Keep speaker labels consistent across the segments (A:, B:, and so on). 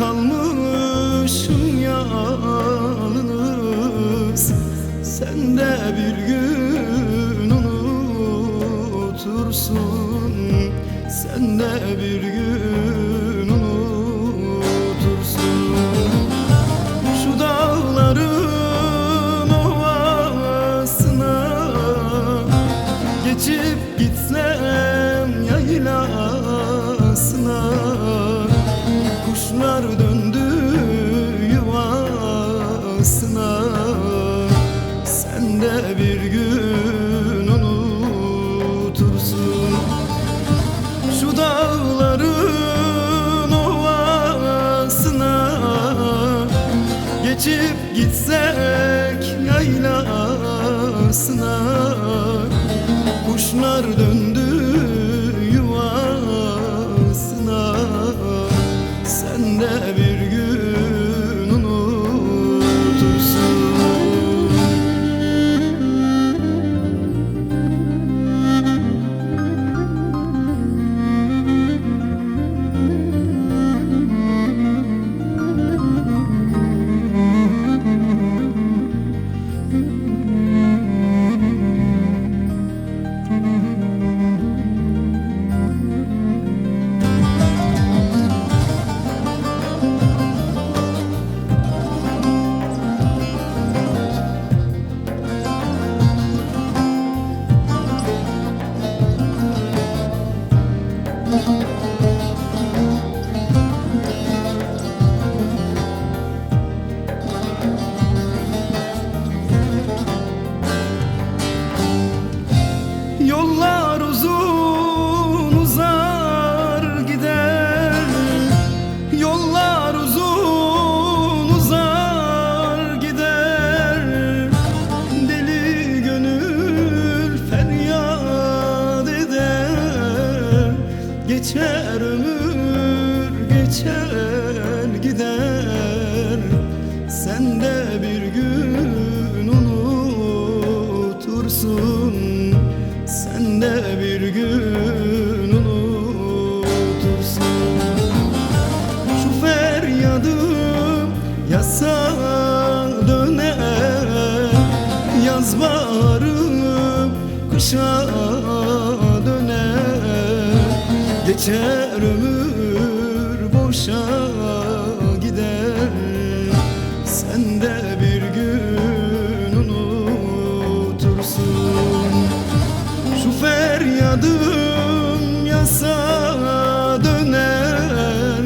A: kalmışım yalnız. Sen de bir gün unutursun. Sen de bir gün unutursun. Şu dağların ovasına Geçip gitsem yaylasına Kuşlar döndü yuvasına. Sen de bir gün unutursun. Şu dağların ovasına Geçip gitsek yaylasına. Kuşlar döndü Sen de bir gün Thank you. Geçer ömür geçer gider. Sen de bir gün unutursun. Sen de bir gün unutursun. Şu feryadım yasa döner. Yaz baharım kışa Geçer ömür boşa gider. Sen de bir gün unutursun. Şu feryadım yasa döner.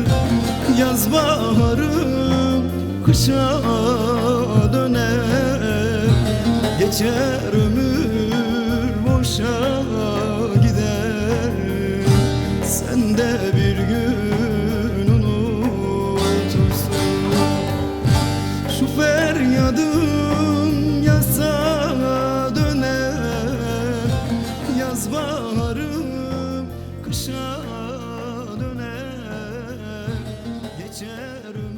A: Yaz baharım kışa döner. Geçer ömür